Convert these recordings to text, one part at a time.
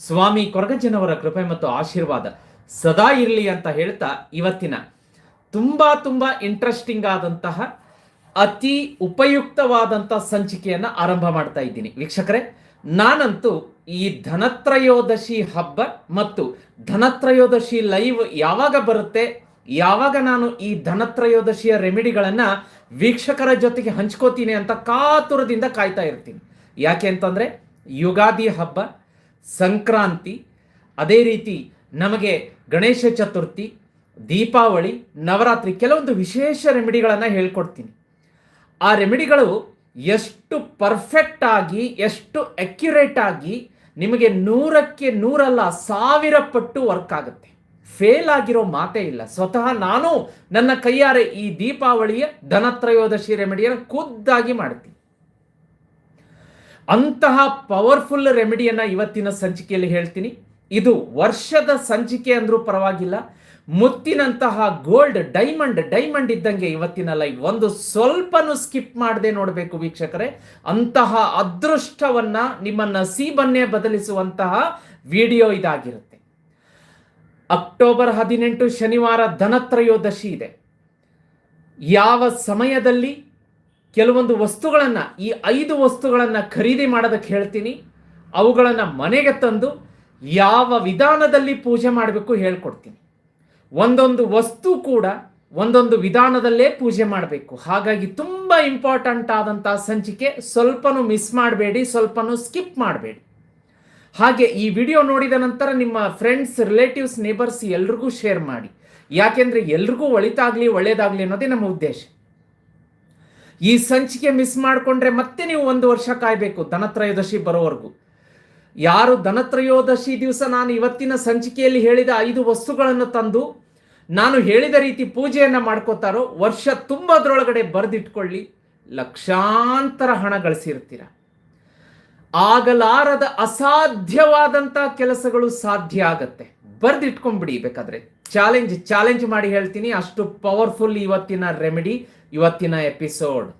ಸ್ವಾಮಿ ಕೊರಗಜ್ಜನವರ ಕೃಪೆ ಮತ್ತು ಆಶೀರ್ವಾದ ಸದಾ ಇರಲಿ ಅಂತ ಹೇಳ್ತಾ ಇವತ್ತಿನ ತುಂಬ ತುಂಬ ಇಂಟ್ರೆಸ್ಟಿಂಗ್ ಆದಂತಹ ಅತಿ ಉಪಯುಕ್ತವಾದಂಥ ಸಂಚಿಕೆಯನ್ನು ಆರಂಭ ಮಾಡ್ತಾ ಇದ್ದೀನಿ. ವೀಕ್ಷಕರೇ, ನಾನಂತೂ ಈ ಧನತ್ರಯೋದಶಿ ಹಬ್ಬ ಮತ್ತು ಧನತ್ರಯೋದಶಿ ಲೈವ್ ಯಾವಾಗ ಬರುತ್ತೆ, ಯಾವಾಗ ನಾನು ಈ ಧನತ್ರಯೋದಶಿಯ ರೆಮಿಡಿಗಳನ್ನ ವೀಕ್ಷಕರ ಜೊತೆಗೆ ಹಂಚ್ಕೋತೀನಿ ಅಂತ ಕಾತುರದಿಂದ ಕಾಯ್ತಾ ಇರ್ತೀನಿ. ಯಾಕೆ ಅಂತಂದ್ರೆ, ಯುಗಾದಿ ಹಬ್ಬ ಸಂಕ್ರಾಂತಿ, ಅದೇ ರೀತಿ ನಮಗೆ ಗಣೇಶ ಚತುರ್ಥಿ, ದೀಪಾವಳಿ, ನವರಾತ್ರಿ ಕೆಲವೊಂದು ವಿಶೇಷ ರೆಮಿಡಿಗಳನ್ನು ಹೇಳ್ಕೊಡ್ತೀನಿ. ಆ ರೆಮಿಡಿಗಳು ಎಷ್ಟು ಪರ್ಫೆಕ್ಟ್ ಆಗಿ, ಎಷ್ಟು ಅಕ್ಯುರೇಟ್ ಆಗಿ ನಿಮಗೆ ನೂರಕ್ಕೆ ನೂರಲ್ಲ, ಸಾವಿರ ಪಟ್ಟು ವರ್ಕ್ ಆಗುತ್ತೆ. ಫೇಲ್ ಆಗಿರೋ ಮಾತೇ ಇಲ್ಲ. ಸ್ವತಃ ನಾನು ನನ್ನ ಕೈಯಾರೆ ಈ ದೀಪಾವಳಿಯ ಧನತ್ರಯೋದಶಿ ರೆಮಿಡಿಯನ್ನು ಖುದ್ದಾಗಿ ಮಾಡ್ತೀನಿ. ಅಂತಹ ಪವರ್ಫುಲ್ ರೆಮಿಡಿಯನ್ನ ಇವತ್ತಿನ ಸಂಚಿಕೆಯಲ್ಲಿ ಹೇಳ್ತೀನಿ. ಇದು ವರ್ಷದ ಸಂಚಿಕೆ ಅಂದರೂ ಪರವಾಗಿಲ್ಲ. ಮುತ್ತಿನಂತಹ ಗೋಲ್ಡ್ ಡೈಮಂಡ್ ಡೈಮಂಡ್ ಇದ್ದಂಗೆ ಇವತ್ತಿನ ಲೈವ್ ಒಂದು ಸ್ವಲ್ಪನೂ ಸ್ಕಿಪ್ ಮಾಡದೆ ನೋಡಬೇಕು ವೀಕ್ಷಕರೇ. ಅಂತಹ ಅದೃಷ್ಟವನ್ನ ನಿಮ್ಮ ನಸೀಬನ್ನೇ ಬದಲಿಸುವಂತಹ ವಿಡಿಯೋ ಇದಾಗಿರುತ್ತೆ. ಅಕ್ಟೋಬರ್ ಹದಿನೆಂಟು ಶನಿವಾರ ಧನತ್ರಯೋದಶಿ ಇದೆ. ಯಾವ ಸಮಯದಲ್ಲಿ ಕೆಲವೊಂದು ವಸ್ತುಗಳನ್ನು, ಈ ಐದು ವಸ್ತುಗಳನ್ನು ಖರೀದಿ ಮಾಡೋದಕ್ಕೆ ಹೇಳ್ತೀನಿ. ಅವುಗಳನ್ನು ಮನೆಗೆ ತಂದು ಯಾವ ವಿಧಾನದಲ್ಲಿ ಪೂಜೆ ಮಾಡಬೇಕು ಹೇಳ್ಕೊಡ್ತೀನಿ. ಒಂದೊಂದು ವಸ್ತು ಕೂಡ ಒಂದೊಂದು ವಿಧಾನದಲ್ಲೇ ಪೂಜೆ ಮಾಡಬೇಕು. ಹಾಗಾಗಿ ತುಂಬ ಇಂಪಾರ್ಟೆಂಟ್ ಆದಂಥ ಸಂಚಿಕೆ, ಸ್ವಲ್ಪನೂ ಮಿಸ್ ಮಾಡಬೇಡಿ, ಸ್ವಲ್ಪನೂ ಸ್ಕಿಪ್ ಮಾಡಬೇಡಿ. ಹಾಗೆ ಈ ವಿಡಿಯೋ ನೋಡಿದ ನಂತರ ನಿಮ್ಮ ಫ್ರೆಂಡ್ಸ್ ರಿಲೇಟಿವ್ಸ್ ನೇಬರ್ಸ್ ಎಲ್ರಿಗೂ ಶೇರ್ ಮಾಡಿ. ಯಾಕೆಂದ್ರೆ ಎಲ್ರಿಗೂ ಒಳಿತಾಗ್ಲಿ ಒಳ್ಳೇದಾಗ್ಲಿ ಅನ್ನೋದೇ ನಮ್ಮ ಉದ್ದೇಶ. ಈ ಸಂಚಿಕೆ ಮಿಸ್ ಮಾಡಿಕೊಂಡ್ರೆ ಮತ್ತೆ ನೀವು ಒಂದು ವರ್ಷ ಕಾಯಬೇಕು, ಧನತ್ರಯೋದಶಿ ಬರೋವರೆಗೂ. ಯಾರು ಧನತ್ರಯೋದಶಿ ದಿವಸ ನಾನು ಇವತ್ತಿನ ಸಂಚಿಕೆಯಲ್ಲಿ ಹೇಳಿದ ಐದು ವಸ್ತುಗಳನ್ನು ತಂದು, ನಾನು ಹೇಳಿದ ರೀತಿ ಪೂಜೆಯನ್ನು ಮಾಡ್ಕೋತಾರೋ, ವರ್ಷ ತುಂಬದ್ರೊಳಗಡೆ ಬರೆದಿಟ್ಕೊಳ್ಳಿ, ಲಕ್ಷಾಂತರ ಹಣ ಗಳಿಸಿರ್ತೀರ. ಆಗಲಾರದ ಅಸಾಧ್ಯವಾದಂಥ ಕೆಲಸಗಳು ಸಾಧ್ಯ ಆಗತ್ತೆ. ಬರ್ದಿಟ್ಕೊಂಡ್ಬಿಡಿ ಬೇಕಾದ್ರೆ. ಚಾಲೆಂಜ್ ಚಾಲೆಂಜ್ ಮಾಡಿ ಹೇಳ್ತೀನಿ, ಅಷ್ಟು ಪವರ್ಫುಲ್ ಇವತ್ತಿನ ರೆಮಿಡಿ ಇವತ್ತಿನ ಎಪಿಸೋಡ್.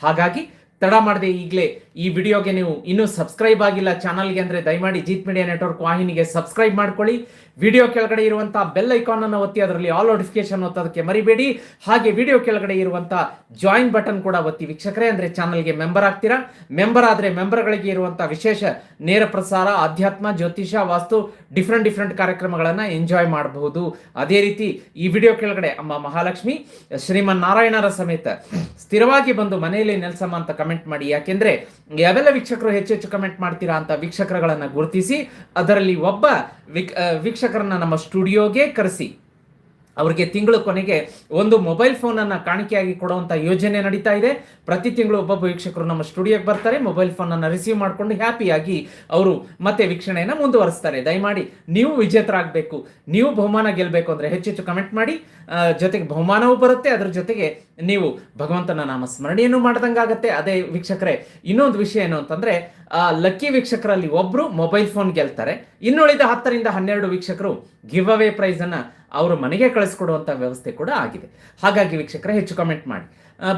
ಹಾಗಾಗಿ ತಡ ಮಾಡದೆ ಈಗಲೇ ಈ ವಿಡಿಯೋಗೆ ನೀವು ಇನ್ನೂ ಸಬ್ಸ್ಕ್ರೈಬ್ ಆಗಿಲ್ಲ ಚಾನಲ್ಗೆ ಅಂದರೆ ದಯಮಾಡಿ ಜೀತ್ ಮೀಡಿಯಾ ನೆಟ್ವರ್ಕ್ ವಾಹಿನಿಗೆ ಸಬ್ಸ್ಕ್ರೈಬ್ ಮಾಡ್ಕೊಳ್ಳಿ. ವಿಡಿಯೋ ಕೆಳಗಡೆ ಇರುವಂಥ ಬೆಲ್ ಐಕಾನ್ ಅನ್ನು ಒತ್ತಿ, ಅದರಲ್ಲಿ ಆಲ್ ನೋಟಿಫಿಕೇಶನ್ ಒತ್ತೋದಕ್ಕೆ ಮರಿಬೇಡಿ. ಹಾಗೆ ವಿಡಿಯೋ ಕೆಳಗಡೆ ಇರುವಂಥ ಜಾಯಿನ್ ಬಟನ್ ಕೂಡ ಒತ್ತಿ ವೀಕ್ಷಕರೇ, ಅಂದರೆ ಚಾನಲ್ಗೆ ಮೆಂಬರ್ ಆಗ್ತೀರಾ? ಮೆಂಬರ್ ಆದರೆ ಮೆಂಬರ್ಗಳಿಗೆ ಇರುವಂಥ ವಿಶೇಷ ನೇರ ಪ್ರಸಾರ ಅಧ್ಯಾತ್ಮ ಜ್ಯೋತಿಷ, ವಾಸ್ತು ಡಿಫ್ರೆಂಟ್ ಡಿಫ್ರೆಂಟ್ ಕಾರ್ಯಕ್ರಮಗಳನ್ನು ಎಂಜಾಯ್ ಮಾಡಬಹುದು. ಅದೇ ರೀತಿ ಈ ವಿಡಿಯೋ ಕೆಳಗಡೆ ಅಮ್ಮ ಮಹಾಲಕ್ಷ್ಮಿ ಶ್ರೀಮನ್ ನಾರಾಯಣರ ಸಮೇತ ಸ್ಥಿರವಾಗಿ ಬಂದು ಮನೆಯಲ್ಲಿ ನೆಲೆಸಮ್ಮ ಅಂತ ಕಮೆಂಟ್ ಮಾಡಿ. ಯಾಕೆಂದ್ರೆ ಯಾವೆಲ್ಲ ವೀಕ್ಷಕರು ಹೆಚ್ಚು ಹೆಚ್ಚು ಕಮೆಂಟ್ ಮಾಡ್ತೀರಾ ಅಂತ ವೀಕ್ಷಕರುಗಳನ್ನು ಗುರುತಿಸಿ, ಅದರಲ್ಲಿ ಒಬ್ಬ ವೀಕ್- ವೀಕ್ಷಕರನ್ನ ನಮ್ಮ ಸ್ಟುಡಿಯೋಗೆ ಕರೆಸಿ. ಅವರಿಗೆ ತಿಂಗಳ ಕೊನೆಗೆ ಒಂದು ಮೊಬೈಲ್ ಫೋನನ್ನು ಕಾಣಿಕೆಯಾಗಿ ಕೊಡುವಂಥ ಯೋಜನೆ ನಡೀತಾ ಇದೆ. ಪ್ರತಿ ತಿಂಗಳು ಒಬ್ಬೊಬ್ಬ ವೀಕ್ಷಕರು ನಮ್ಮ ಸ್ಟುಡಿಯೋಗೆ ಬರ್ತಾರೆ, ಮೊಬೈಲ್ ಫೋನನ್ನು ರಿಸೀವ್ ಮಾಡಿಕೊಂಡು ಹ್ಯಾಪಿಯಾಗಿ ಅವರು ಮತ್ತೆ ವೀಕ್ಷಣೆಯನ್ನು ಮುಂದುವರಿಸ್ತಾರೆ. ದಯಮಾಡಿ ನೀವು ವಿಜೇತರಾಗಬೇಕು, ನೀವು ಬಹುಮಾನ ಗೆಲ್ಲಬೇಕು ಅಂದರೆ ಹೆಚ್ಚೆಚ್ಚು ಕಮೆಂಟ್ ಮಾಡಿ. ಜೊತೆಗೆ ಬಹುಮಾನವೂ ಬರುತ್ತೆ, ಅದರ ಜೊತೆಗೆ ನೀವು ಭಗವಂತನ ನಾಮ ಸ್ಮರಣೆಯನ್ನು ಮಾಡ್ದಂಗಾಗತ್ತೆ. ಅದೇ ವೀಕ್ಷಕರೇ, ಇನ್ನೊಂದು ವಿಷಯ ಏನು ಅಂತಂದ್ರೆ ಲಕ್ಕಿ ವೀಕ್ಷಕರಲ್ಲಿ ಒಬ್ರು ಮೊಬೈಲ್ ಫೋನ್ ಗೆಲ್ತಾರೆ. ಇನ್ನುಳಿದ ಹತ್ತರಿಂದ ಹನ್ನೆರಡು ವೀಕ್ಷಕರು ಗಿವ್ ಅವೇ ಪ್ರೈಸ್ ಅನ್ನ ಅವರು ಮನೆಗೆ ಕಳಿಸ್ಕೊಡುವಂತ ವ್ಯವಸ್ಥೆ ಕೂಡ ಆಗಿದೆ. ಹಾಗಾಗಿ ವೀಕ್ಷಕರೇ, ಹೆಚ್ಚು ಕಮೆಂಟ್ ಮಾಡಿ.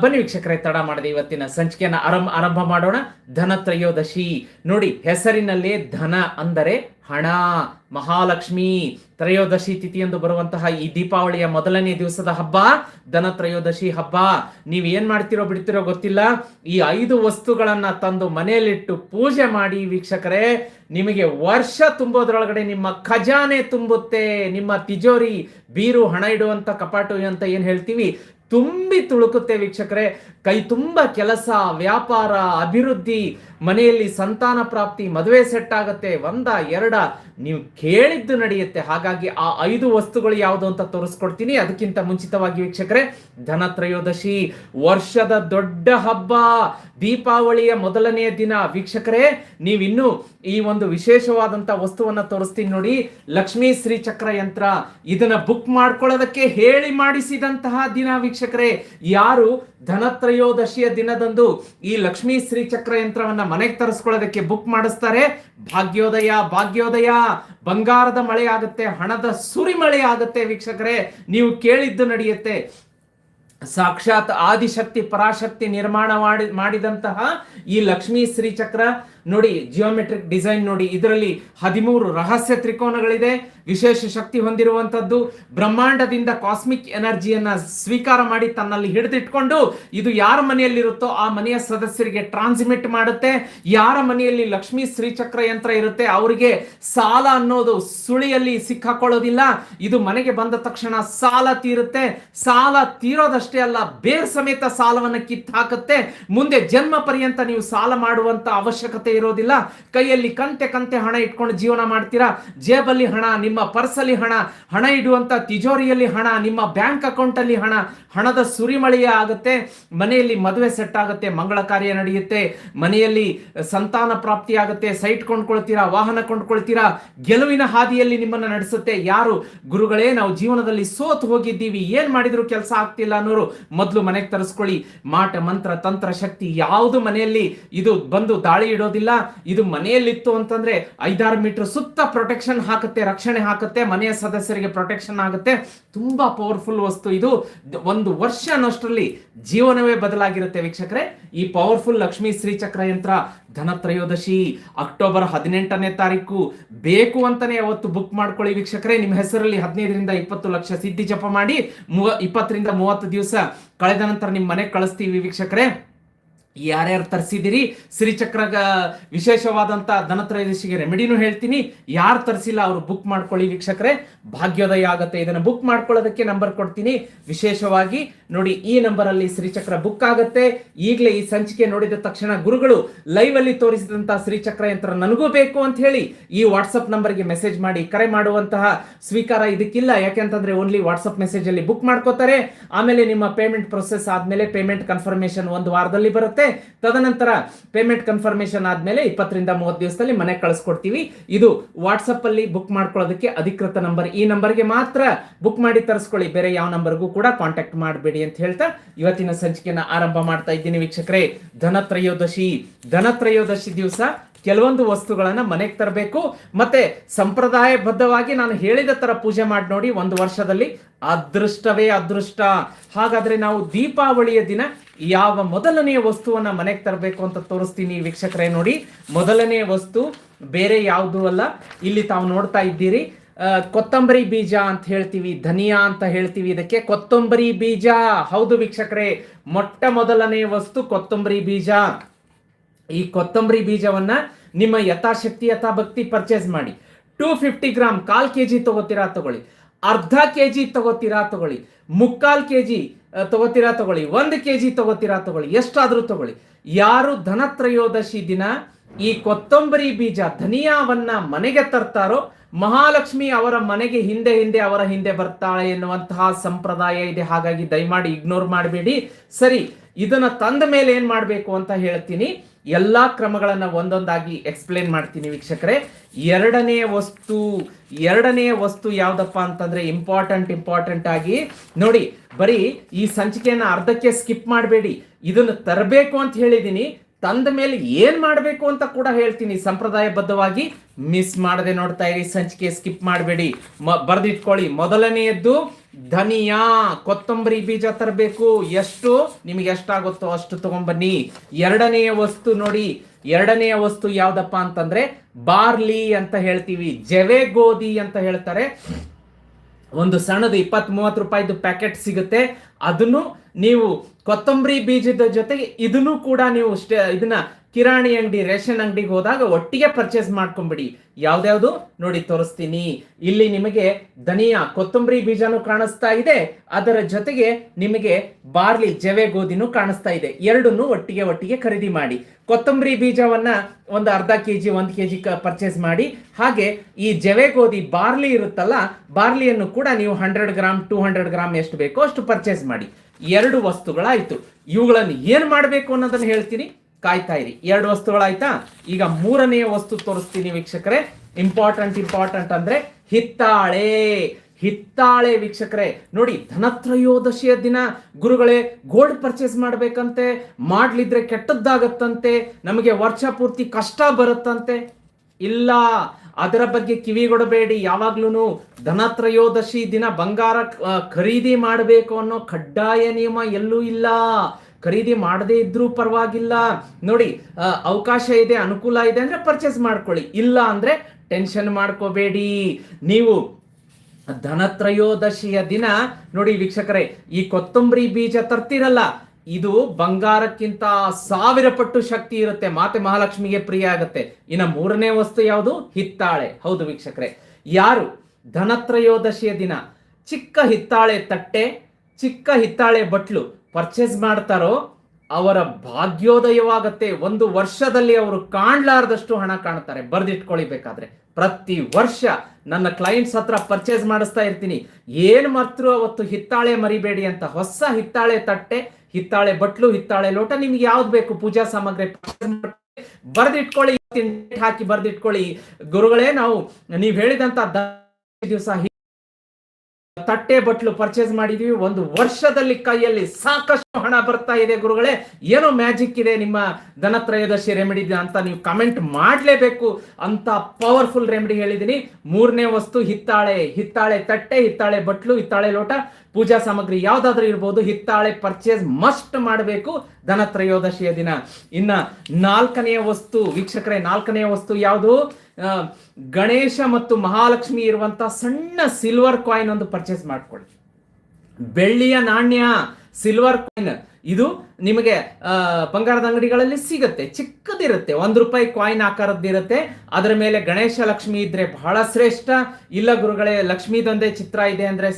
ಬನ್ನಿ ವೀಕ್ಷಕರೇ, ತಡ ಮಾಡದೆ ಇವತ್ತಿನ ಸಂಚಿಕೆಯನ್ನು ಆರಂಭ ಆರಂಭ ಮಾಡೋಣ. ಧನ ತ್ರಯೋದಶಿ. ನೋಡಿ, ಹೆಸರಿನಲ್ಲೇ ಧನ ಅಂದರೆ ಹಣ. ಮಹಾಲಕ್ಷ್ಮಿ. ತ್ರಯೋದಶಿ ತಿಥಿಯಂದು ಬರುವಂತಹ ಈ ದೀಪಾವಳಿಯ ಮೊದಲನೇ ದಿವಸದ ಹಬ್ಬ, ಧನ ತ್ರಯೋದಶಿ ಹಬ್ಬ. ನೀವು ಏನ್ ಮಾಡ್ತಿರೋ ಬಿಡ್ತಿರೋ ಗೊತ್ತಿಲ್ಲ. ಈ ಐದು ವಸ್ತುಗಳನ್ನ ತಂದು ಮನೆಯಲ್ಲಿಟ್ಟು ಪೂಜೆ ಮಾಡಿ ವೀಕ್ಷಕರೇ, ನಿಮಗೆ ವರ್ಷ ತುಂಬೋದ್ರೊಳಗಡೆ ನಿಮ್ಮ ಖಜಾನೆ ತುಂಬುತ್ತೆ. ನಿಮ್ಮ ತಿಜೋರಿ, ಬೀರು, ಹಣ ಇಡುವಂತ ಕಪಾಟು ಅಂತ ಏನ್ ಹೇಳ್ತೀವಿ? ತುಂಬಿ ತುಳುಕುತ್ತೆ ವೀಕ್ಷಕರೇ. ಕೈ ತುಂಬ ಕೆಲಸ, ವ್ಯಾಪಾರ, ಅಭಿವೃದ್ಧಿ, ಮನೆಯಲ್ಲಿ ಸಂತಾನ ಪ್ರಾಪ್ತಿ, ಮದುವೆ ಸೆಟ್ ಆಗುತ್ತೆ, ಒಂದ, ಎರಡ, ನೀವು ಕೇಳಿದ್ದು ನಡೆಯುತ್ತೆ. ಹಾಗಾಗಿ ಆ ಐದು ವಸ್ತುಗಳು ಯಾವುದು ಅಂತ ತೋರಿಸ್ಕೊಡ್ತೀನಿ. ಅದಕ್ಕಿಂತ ಮುಂಚಿತವಾಗಿ ವೀಕ್ಷಕರೇ, ಧನತ್ರಯೋದಶಿ, ವರ್ಷದ ದೊಡ್ಡ ಹಬ್ಬ, ದೀಪಾವಳಿಯ ಮೊದಲನೆಯ ದಿನ. ವೀಕ್ಷಕರೇ, ನೀವಿನ್ನು ಈ ಒಂದು ವಿಶೇಷವಾದಂತ ವಸ್ತುವನ್ನ ತೋರಿಸ್ತೀನಿ ನೋಡಿ. ಲಕ್ಷ್ಮೀ ಶ್ರೀ ಚಕ್ರ ಯಂತ್ರ. ಇದನ್ನ ಬುಕ್ ಮಾಡ್ಕೊಳ್ಳೋದಕ್ಕೆ ಹೇಳಿ ಮಾಡಿಸಿದಂತಹ ದಿನ ವೀಕ್ಷಕರೇ. ಯಾರು ಧನತ್ರಯೋದಶಿಯ ದಿನದಂದು ಈ ಲಕ್ಷ್ಮೀ ಶ್ರೀಚಕ್ರ ಯಂತ್ರವನ್ನ ಮನೆಗೆ ತರಿಸ್ಕೊಳ್ಳೋದಕ್ಕೆ ಬುಕ್ ಮಾಡಿಸ್ತಾರೆ. ಭಾಗ್ಯೋದಯ ಭಾಗ್ಯೋದಯ. ಬಂಗಾರದ ಮಳೆ ಆಗುತ್ತೆ, ಹಣದ ಸುರಿಮಳೆ ಆಗುತ್ತೆ ವೀಕ್ಷಕರೇ. ನೀವು ಕೇಳಿದ್ದು ನಡೆಯುತ್ತೆ. ಸಾಕ್ಷಾತ್ ಆದಿಶಕ್ತಿ, ಪರಾಶಕ್ತಿ ನಿರ್ಮಾಣ ಮಾಡಿ, ಮಾಡಿದಂತಹ ಈ ಲಕ್ಷ್ಮೀ ಶ್ರೀ ಚಕ್ರ ನೋಡಿ ಜಿಯೋಮೆಟ್ರಿಕ್ ಡಿಸೈನ್ ನೋಡಿ, ಇದರಲ್ಲಿ ಹದಿಮೂರು ರಹಸ್ಯ ತ್ರಿಕೋನಗಳಿದೆ. ವಿಶೇಷ ಶಕ್ತಿ ಹೊಂದಿರುವಂತದ್ದು ಬ್ರಹ್ಮಾಂಡದಿಂದ ಕಾಸ್ಮಿಕ್ ಎನರ್ಜಿಯನ್ನ ಸ್ವೀಕಾರ ಮಾಡಿ ತನ್ನಲ್ಲಿ ಹಿಡಿದಿಟ್ಕೊಂಡು ಇದು ಯಾರ ಮನೆಯಲ್ಲಿರುತ್ತೋ ಆ ಮನೆಯ ಸದಸ್ಯರಿಗೆ ಟ್ರಾನ್ಸ್ಮಿಟ್ ಮಾಡುತ್ತೆ. ಯಾರ ಮನೆಯಲ್ಲಿ ಲಕ್ಷ್ಮಿ ಶ್ರೀಚಕ್ರ ಯಂತ್ರ ಇರುತ್ತೆ, ಅವರಿಗೆ ಸಾಲ ಅನ್ನೋದು ಸುಳಿಯಲ್ಲಿ ಸಿಕ್ಕಾಕೊಳ್ಳೋದಿಲ್ಲ. ಇದು ಮನೆಗೆ ಬಂದ ತಕ್ಷಣ ಸಾಲ ತೀರುತ್ತೆ. ಸಾಲ ತೀರೋದಷ್ಟೇ ಅಲ್ಲ, ಬೇರ್ ಸಮೇತ ಸಾಲವನ್ನು ಕಿತ್ತಾಕುತ್ತೆ. ಮುಂದೆ ಜನ್ಮ ಪರ್ಯಂತ ನೀವು ಸಾಲ ಮಾಡುವಂತ ಅವಶ್ಯಕತೆ ಇರೋದಿಲ್ಲ. ಕೈಯಲ್ಲಿ ಕಂತೆ ಕಂತೆ ಹಣ ಇಟ್ಕೊಂಡು ಜೀವನ ಮಾಡ್ತೀರಾ? ಜೇಬಲ್ಲಿ ಹಣ, ನಿಮ್ಮ ಪರ್ಸಲ್ಲಿ ಹಣ ಹಣ ಇಡುವಂತ ತಿಜೋರಿಯಲ್ಲಿ ಹಣ, ನಿಮ್ಮ ಬ್ಯಾಂಕ್ ಅಕೌಂಟ್ ಅಲ್ಲಿ ಹಣ, ಹಣದ ಸುರಿಮಳೆಯ ಆಗುತ್ತೆ. ಮನೆಯಲ್ಲಿ ಮದುವೆ ಸೆಟ್ ಆಗುತ್ತೆ, ಮಂಗಳ ಕಾರ್ಯ ನಡೆಯುತ್ತೆ. ಮನೆಯಲ್ಲಿ ಸಂತಾನ ಪ್ರಾಪ್ತಿ ಆಗುತ್ತೆ, ಸೈಟ್ ಕೊಂಡ್ಕೊಳ್ತೀರಾ, ವಾಹನ ಕೊಂಡ್ಕೊಳ್ತೀರಾ? ಗೆಲುವಿನ ಹಾದಿಯಲ್ಲಿ ನಿಮ್ಮನ್ನ ನಡೆಸುತ್ತೆ. ಯಾರು? ಗುರುಗಳೇ, ನಾವು ಜೀವನದಲ್ಲಿ ಸೋತು ಹೋಗಿದ್ದೀವಿ. ಏನ್ ಮಾಡಿದ್ರು ಕೆಲಸ ಆಗ್ತಿಲ್ಲ ಅನ್ನೋರು ಮೊದಲು ಮನೆಗೆ ತರಿಸ್ಕೊಳ್ಳಿ. ಮಾಟ, ಮಂತ್ರ, ತಂತ್ರ, ಶಕ್ತಿ ಯಾವುದು ಮನೆಯಲ್ಲಿ? ಇದು ಬಂದು ದಾಳಿ ಇಡೋದಿಲ್ಲ. ಇದು ಮನೆಯಲ್ಲಿತ್ತು ಅಂತಂದ್ರೆ ಐದಾರು ಮೀಟರ್ ಸುತ್ತ ಪ್ರೊಟೆಕ್ಷನ್ ಹಾಕುತ್ತೆ, ರಕ್ಷಣೆ ಹಾಕುತ್ತೆ, ಮನೆಯ ಸದಸ್ಯರಿಗೆ ಪ್ರೊಟೆಕ್ಷನ್ ಆಗುತ್ತೆ. ತುಂಬಾ ಪವರ್ಫುಲ್ ವಸ್ತು ಇದು. ಒಂದು ವರ್ಷ ಅನ್ನೋಷ್ಟರಲ್ಲಿ ಜೀವನವೇ ಬದಲಾಗಿರುತ್ತೆ ವೀಕ್ಷಕರೇ. ಈ ಪವರ್ಫುಲ್ ಲಕ್ಷ್ಮೀ ಶ್ರೀ ಚಕ್ರ ಯಂತ್ರ ಧನತ್ರಯೋದಶಿ ಅಕ್ಟೋಬರ್ ಹದಿನೆಂಟನೇ ತಾರೀಕು ಬೇಕು ಅಂತಾನೆ ಅವತ್ತು ಬುಕ್ ಮಾಡ್ಕೊಳ್ಳಿ ವೀಕ್ಷಕರೇ. ನಿಮ್ಮ ಹೆಸರಲ್ಲಿ ಹದಿನೈದರಿಂದ ಇಪ್ಪತ್ತು ಲಕ್ಷ ಸಿದ್ಧಿ ಜಪ ಮಾಡಿ, ಮೂವ ಇಪ್ಪತ್ತರಿಂದ ಮೂವತ್ತು ದಿವಸ ಕಳೆದ ನಂತರ ನಿಮ್ಮ ಮನೆಗೆ ಕಳಿಸ್ತೀವಿ ವೀಕ್ಷಕರೇ. ಯಾರ್ಯಾರು ತರಿಸಿದಿರಿ ಶ್ರೀಚಕ್ರಗ ವಿಶೇಷವಾದಂಥ ಧನತ್ರಯೋದಶಿಗೆ ರೆಮಿಡಿನೂ ಹೇಳ್ತೀನಿ. ಯಾರು ತರಿಸಿಲ್ಲ ಅವರು ಬುಕ್ ಮಾಡ್ಕೊಳ್ಳಿ ವೀಕ್ಷಕರೇ. ಭಾಗ್ಯೋದಯ ಆಗುತ್ತೆ. ಇದನ್ನು ಬುಕ್ ಮಾಡ್ಕೊಳ್ಳೋದಕ್ಕೆ ನಂಬರ್ ಕೊಡ್ತೀನಿ. ವಿಶೇಷವಾಗಿ ನೋಡಿ, ಈ ನಂಬರಲ್ಲಿ ಶ್ರೀಚಕ್ರ ಬುಕ್ ಆಗುತ್ತೆ. ಈಗಲೇ ಈ ಸಂಚಿಕೆ ನೋಡಿದ ತಕ್ಷಣ ಗುರುಗಳು ಲೈವ್ ಅಲ್ಲಿ ತೋರಿಸಿದಂತ ಶ್ರೀಚಕ್ರ ಯಂತ್ರ ನನಗೂ ಬೇಕು ಅಂತ ಹೇಳಿ ಈ ವಾಟ್ಸಪ್ ನಂಬರ್ಗೆ ಮೆಸೇಜ್ ಮಾಡಿ ಕರೆ ಮಾಡುವಂತಹ ಸ್ವೀಕಾರ ಇದಕ್ಕಿಲ್ಲ. ಯಾಕೆಂತಂದ್ರೆ ಓನ್ಲಿ ವಾಟ್ಸಪ್ ಮೆಸೇಜ್ ಅಲ್ಲಿ ಬುಕ್ ಮಾಡ್ಕೋತಾರೆ. ಆಮೇಲೆ ನಿಮ್ಮ ಪೇಮೆಂಟ್ ಪ್ರೊಸೆಸ್ ಆದ್ಮೇಲೆ ಪೇಮೆಂಟ್ ಕನ್ಫರ್ಮೇಶನ್ ಒಂದು ವಾರದಲ್ಲಿ ಬರುತ್ತೆ. ತದನಂತರ ಪೇಮೆಂಟ್ ಕನ್ಫರ್ಮೇಶನ್ ಆದ್ಮೇಲೆ ಇಪ್ಪತ್ತರಿಂದ ಮೂವತ್ತು ದಿವಸದಲ್ಲಿ ಮನೆಗೆ ಕಳಿಸ್ಕೊಡ್ತೀವಿ. ಇದು ವಾಟ್ಸಪ್ ಅಲ್ಲಿ ಬುಕ್ ಮಾಡ್ಕೊಳ್ಳೋದಕ್ಕೆ ಅಧಿಕೃತ ನಂಬರ್ ಈ ನಂಬರ್ಗೆ ಮಾತ್ರ ಬುಕ್ ಮಾಡಿ ತರಿಸ್ಕೊಳ್ಳಿ. ಬೇರೆ ಯಾವ ನಂಬರ್ಗೂ ಕೂಡ ಕಾಂಟ್ಯಾಕ್ಟ್ ಮಾಡಬೇಡಿ ಅಂತ ಹೇಳ್ತಾ ಇವತ್ತಿನ ಸಂಚಿಕೆಯನ್ನು ಆರಂಭ ಮಾಡ್ತಾ ಇದ್ದೀನಿ ವೀಕ್ಷಕರೇ. ಧನತ್ರಯೋದಶಿ. ಧನತ್ರಯೋದಶಿ ದಿವಸ ಕೆಲವೊಂದು ವಸ್ತುಗಳನ್ನ ಮನೆಗೆ ತರಬೇಕು. ಮತ್ತೆ ಸಂಪ್ರದಾಯಬದ್ಧವಾಗಿ ನಾನು ಹೇಳಿದ ತರ ಪೂಜೆ ಮಾಡಿ ನೋಡಿ ಒಂದು ವರ್ಷದಲ್ಲಿ ಅದೃಷ್ಟವೇ ಅದೃಷ್ಟ. ಹಾಗಾದ್ರೆ ನಾವು ದೀಪಾವಳಿಯ ದಿನ ಯಾವ ಮೊದಲನೆಯ ವಸ್ತುವನ್ನ ಮನೆಗೆ ತರಬೇಕು ಅಂತ ತೋರಿಸ್ತೀನಿ ವೀಕ್ಷಕರೇ ನೋಡಿ. ಮೊದಲನೆಯ ವಸ್ತು ಬೇರೆ ಯಾವುದು ಅಲ್ಲ. ಇಲ್ಲಿ ತಾವು ನೋಡ್ತಾ ಇದ್ದೀರಿ. ಕೊತ್ತಂಬರಿ ಬೀಜ ಅಂತ ಹೇಳ್ತೀವಿ, ಧನಿಯಾ ಅಂತ ಹೇಳ್ತೀವಿ ಇದಕ್ಕೆ. ಕೊತ್ತಂಬರಿ ಬೀಜ. ಹೌದು ವೀಕ್ಷಕರೇ, ಮೊಟ್ಟ ಮೊದಲನೆಯ ವಸ್ತು ಕೊತ್ತಂಬರಿ ಬೀಜ. ಈ ಕೊತ್ತಂಬರಿ ಬೀಜವನ್ನ ನಿಮ್ಮ ಯಥಾಶಕ್ತಿ ಯಥಾಭಕ್ತಿ ಪರ್ಚೇಸ್ ಮಾಡಿ. ಟೂ ಫಿಫ್ಟಿ ಗ್ರಾಮ್ ಕಾಲ್ ಕೆ ಜಿ ತಗೋತೀರಾ ತಗೊಳ್ಳಿ. ಅರ್ಧ ಕೆ ಜಿ ತಗೋತೀರಾ ತಗೊಳ್ಳಿ. ಮುಕ್ಕಾಲು ಕೆ ಜಿ ತಗೋತೀರಾ ತಗೊಳ್ಳಿ. ಒಂದು ಕೆ ಜಿ ತಗೋತೀರಾ ತಗೊಳ್ಳಿ. ಎಷ್ಟಾದರೂ ತಗೊಳ್ಳಿ. ಯಾರು ಧನತ್ರಯೋದಶಿ ದಿನ ಈ ಕೊತ್ತಂಬರಿ ಬೀಜ ಧನಿಯಾವನ್ನ ಮನೆಗೆ ತರ್ತಾರೋ, ಮಹಾಲಕ್ಷ್ಮಿ ಅವರ ಮನೆಗೆ ಹಿಂದೆ ಹಿಂದೆ ಅವರ ಹಿಂದೆ ಬರ್ತಾಳೆ ಎನ್ನುವಂತಹ ಸಂಪ್ರದಾಯ ಇದೆ. ಹಾಗಾಗಿ ದಯಮಾಡಿ ಇಗ್ನೋರ್ ಮಾಡಬೇಡಿ. ಸರಿ, ಇದನ್ನ ತಂದ ಮೇಲೆ ಏನ್ ಮಾಡಬೇಕು ಅಂತ ಹೇಳ್ತೀನಿ. ಎಲ್ಲಾ ಕ್ರಮಗಳನ್ನ ಒಂದೊಂದಾಗಿ ಎಕ್ಸ್ಪ್ಲೇನ್ ಮಾಡ್ತೀನಿ ವೀಕ್ಷಕರೇ. ಎರಡನೇ ವಸ್ತು ಎರಡನೆಯ ವಸ್ತು ಯಾವ್ದಪ್ಪ ಅಂತಂದ್ರೆ ಇಂಪಾರ್ಟೆಂಟ್ ಇಂಪಾರ್ಟೆಂಟ್ ಆಗಿ ನೋಡಿ, ಬರೀ ಈ ಸಂಚಿಕೆಯನ್ನ ಅರ್ಧಕ್ಕೆ ಸ್ಕಿಪ್ ಮಾಡಬೇಡಿ. ಇದನ್ನು ತರಬೇಕು ಅಂತ ಹೇಳಿದೀನಿ. ತಂದ ಮೇಲೆ ಏನ್ ಮಾಡಬೇಕು ಅಂತ ಕೂಡ ಹೇಳ್ತೀನಿ. ಸಂಪ್ರದಾಯಬದ್ಧವಾಗಿ ಮಿಸ್ ಮಾಡದೆ ನೋಡ್ತಾ ಇರಿ. ಸಂಚಿಕೆ ಸ್ಕಿಪ್ ಮಾಡಬೇಡಿ. ಬರ್ದಿಟ್ಕೊಳ್ಳಿ. ಮೊದಲನೆಯದ್ದು ಧನಿಯಾ, ಕೊತ್ತಂಬರಿ ಬೀಜ ತರಬೇಕು. ಎಷ್ಟು? ನಿಮಗೆ ಎಷ್ಟಾಗುತ್ತೋ ಅಷ್ಟು ತಗೊಂಬನ್ನಿ. ಎರಡನೆಯ ವಸ್ತು ನೋಡಿ. ಎರಡನೆಯ ವಸ್ತು ಯಾವ್ದಪ್ಪ ಅಂತಂದ್ರೆ ಬಾರ್ಲಿ ಅಂತ ಹೇಳ್ತೀವಿ. ಜವೆ ಗೋಧಿ ಅಂತ ಹೇಳ್ತಾರೆ. ಒಂದು ಸಣ್ಣದು ಇಪ್ಪತ್ತ್ ಮೂವತ್ತು ರೂಪಾಯಿದು ಪ್ಯಾಕೆಟ್ ಸಿಗುತ್ತೆ. ಅದನ್ನು ನೀವು ಕೊತ್ತಂಬರಿ ಬೀಜದ ಜೊತೆಗೆ ಇದನ್ನು ಕೂಡ ನೀವು ಇದನ್ನ ಕಿರಾಣಿ ಅಂಗಡಿ, ರೇಷನ್ ಅಂಗಡಿಗೆ ಹೋದಾಗ ಒಟ್ಟಿಗೆ ಪರ್ಚೇಸ್ ಮಾಡ್ಕೊಂಬಿಡಿ. ಯಾವ್ದ್ಯಾವ್ದು? ನೋಡಿ ತೋರಿಸ್ತೀನಿ. ಇಲ್ಲಿ ನಿಮಗೆ ಧನಿಯಾ ಕೊತ್ತಂಬರಿ ಬೀಜನೂ ಕಾಣಿಸ್ತಾ ಇದೆ. ಅದರ ಜೊತೆಗೆ ನಿಮಗೆ ಬಾರ್ಲಿ ಜವೆ ಗೋಧಿನೂ ಕಾಣಿಸ್ತಾ ಇದೆ. ಎರಡನ್ನು ಒಟ್ಟಿಗೆ ಒಟ್ಟಿಗೆ ಖರೀದಿ ಮಾಡಿ. ಕೊತ್ತಂಬರಿ ಬೀಜವನ್ನ ಒಂದು ಅರ್ಧ ಕೆ ಜಿ ಒಂದು ಕೆ ಜಿ ಪರ್ಚೇಸ್ ಮಾಡಿ. ಹಾಗೆ ಈ ಜವೆ ಗೋಧಿ ಬಾರ್ಲಿ ಇರುತ್ತಲ್ಲ, ಬಾರ್ಲಿಯನ್ನು ಕೂಡ ನೀವು hundred gram two hundred gram ಎಷ್ಟು ಬೇಕೋ ಅಷ್ಟು ಪರ್ಚೇಸ್ ಮಾಡಿ. ಎರಡು ವಸ್ತುಗಳಾಯಿತು. ಇವುಗಳನ್ನು ಏನು ಮಾಡಬೇಕು ಅನ್ನೋದನ್ನು ಹೇಳ್ತೀನಿ. ಕಾಯ್ತಾ ಇರಿ. ಎರಡು ವಸ್ತುಗಳಾಯ್ತಾ? ಈಗ ಮೂರನೆಯ ವಸ್ತು ತೋರಿಸ್ತೀನಿ ವೀಕ್ಷಕರೇ. ಇಂಪಾರ್ಟೆಂಟ್ ಇಂಪಾರ್ಟೆಂಟ್ ಅಂದ್ರೆ ಹಿತ್ತಾಳೆ. ಹಿತ್ತಾಳೆ ವೀಕ್ಷಕರೇ. ನೋಡಿ, ಧನತ್ರಯೋದಶಿಯ ದಿನ. ಗುರುಗಳೇ ಗೋಲ್ಡ್ ಪರ್ಚೇಸ್ ಮಾಡ್ಬೇಕಂತೆ. ಮಾಡ್ಲಿದ್ರೆ ಕೆಟ್ಟದ್ದಾಗತ್ತಂತೆ. ನಮಗೆ ವರ್ಷ ಪೂರ್ತಿ ಕಷ್ಟ ಬರುತ್ತಂತೆ. ಇಲ್ಲ, ಅದರ ಬಗ್ಗೆ ಕಿವಿಗೊಡಬೇಡಿ ಯಾವಾಗ್ಲೂ ಧನತ್ರಯೋದಶಿ ದಿನ ಬಂಗಾರ ಖರೀದಿ ಮಾಡಬೇಕು ಅನ್ನೋ ಕಡ್ಡಾಯ ನಿಯಮ ಎಲ್ಲೂ ಇಲ್ಲ. ಖರೀದಿ ಮಾಡದೇ ಇದ್ರೂ ಪರವಾಗಿಲ್ಲ. ನೋಡಿ ಅವಕಾಶ ಇದೆ, ಅನುಕೂಲ ಇದೆ ಅಂದ್ರೆ ಪರ್ಚೇಸ್ ಮಾಡ್ಕೊಳ್ಳಿ. ಇಲ್ಲ ಅಂದ್ರೆ ಟೆನ್ಷನ್ ಮಾಡ್ಕೋಬೇಡಿ. ನೀವು ಧನತ್ರಯೋದಶಿಯ ದಿನ, ನೋಡಿ ವೀಕ್ಷಕರೇ, ಈ ಕೊತ್ತಂಬರಿ ಬೀಜ ತರ್ತಿರಲ್ಲ, ಇದು ಬಂಗಾರಕ್ಕಿಂತ ಸಾವಿರ ಪಟ್ಟು ಶಕ್ತಿ ಇರುತ್ತೆ. ಮಾತೆ ಮಹಾಲಕ್ಷ್ಮಿಗೆ ಪ್ರಿಯ ಆಗುತ್ತೆ. ಇನ್ನ ಮೂರನೇ ವಸ್ತು ಯಾವುದು? ಹಿತ್ತಾಳೆ. ಹೌದು ವೀಕ್ಷಕರೇ. ಯಾರು? ಧನತ್ರಯೋದಶಿಯ ದಿನ. ಚಿಕ್ಕ ಹಿತ್ತಾಳೆ ತಟ್ಟೆ, ಚಿಕ್ಕ ಹಿತ್ತಾಳೆ ಬಟ್ಲು. ಪರ್ಚೇಸ್ ಮಾಡ್ತಾರೋ, ಅವರ ಭಾಗ್ಯೋದಯವಾಗತ್ತೆ. ಒಂದು ವರ್ಷದಲ್ಲಿ ಅವರು ಕಾಣ್ಲಾರ್ದಷ್ಟು ಹಣ ಕಾಣ್ತಾರೆ. ಬರ್ದಿಟ್ಕೊಳ್ಳಿ ಬೇಕಾದ್ರೆ ಪ್ರತಿ ವರ್ಷ ನನ್ನ ಕ್ಲೈಂಟ್ಸ್ ಹತ್ರ ಪರ್ಚೇಸ್ ಮಾಡಿಸ್ತಾ ಇರ್ತೀನಿ. ಏನ್ ಮಾತ್ರ ಅವತ್ತು ಹಿತ್ತಾಳೆ ಮರಿಬೇಡಿ ಅಂತ. ಹೊಸ ಹಿತ್ತಾಳೆ ತಟ್ಟೆ, ಹಿತ್ತಾಳೆ ಬಟ್ಲು, ಹಿತ್ತಾಳೆ ಲೋಟ, ನಿಮ್ಗೆ ಯಾವ್ದು ಬೇಕು? ಪೂಜಾ ಸಾಮಗ್ರಿ ಬರ್ದಿಟ್ಕೊಳ್ಳಿ ಹಾಕಿ ಬರ್ದಿಟ್ಕೊಳ್ಳಿ. ಗುರುಗಳೇ, ನಾವು, ನೀವ್ ಹೇಳಿದಂತ ದಿವಸ ತಟ್ಟೆ ಬಟ್ಲು ಪರ್ಚೇಸ್ ಮಾಡಿದೀವಿ. ಒಂದು ವರ್ಷದಲ್ಲಿ ಕೈಯಲ್ಲಿ ಸಾಕಷ್ಟು ಹಣ ಬರ್ತಾ ಇದೆ ಗುರುಗಳೇ. ಏನೋ ಮ್ಯಾಜಿಕ್ ಇದೆ ನಿಮ್ಮ ಧನತ್ರಯೋದಶಿ ರೆಮಿಡಿ ಅಂತ ನೀವು ಕಮೆಂಟ್ ಮಾಡಲೇಬೇಕು ಅಂತ ಪವರ್ಫುಲ್ ರೆಮಿಡಿ ಹೇಳಿದ್ದೀನಿ ಮೂರನೇ ವಸ್ತು ಹಿತ್ತಾಳೆ ಹಿತ್ತಾಳೆ ತಟ್ಟೆ, ಹಿತ್ತಾಳೆ ಬಟ್ಲು, ಹಿತ್ತಾಳೆ ಲೋಟ. ಪೂಜಾ ಸಾಮಗ್ರಿ ಯಾವ್ದಾದ್ರೂ ಇರ್ಬೋದು, ಹಿತ್ತಾಳೆ ಪರ್ಚೇಸ್ ಮಸ್ಟ್ ಮಾಡಬೇಕು ಧನತ್ರಯೋದಶಿಯ ದಿನ. ಇನ್ನ ನಾಲ್ಕನೆಯ ವಸ್ತು, ವೀಕ್ಷಕರೇ ನಾಲ್ಕನೆಯ ವಸ್ತು ಯಾವುದು? ಗಣೇಶ ಮತ್ತು ಮಹಾಲಕ್ಷ್ಮಿ ಇರುವಂತ ಸಣ್ಣ ಸಿಲ್ವರ್ ಕಾಯಿನ್ ಒಂದು ಪರ್ಚೇಸ್ ಮಾಡ್ಕೊಳ್ಳಿ. ಬೆಳ್ಳಿಯ ನಾಣ್ಯ ಸಿಲ್ವರ್ ಕಾಯಿನ್ ಇದು ನಿಮಗೆ ಬಂಗಾರದ ಅಂಗಡಿಗಳಲ್ಲಿ ಸಿಗುತ್ತೆ. ಚಿಕ್ಕದಿರುತ್ತೆ. ಒಂದು ರೂಪಾಯಿ ಕಾಯಿನ್ ಆಕಾರದ್ದಿರುತ್ತೆ. ಅದರ ಮೇಲೆ ಗಣೇಶ ಲಕ್ಷ್ಮಿ ಇದ್ರೆ ಬಹಳ ಶ್ರೇಷ್ಠ. ಇಲ್ಲ ಗುರುಗಳೇ, ಲಕ್ಷ್ಮೀದೊಂದೇ ಚಿತ್ರ ಇದೆ ಅಂದ್ರೆ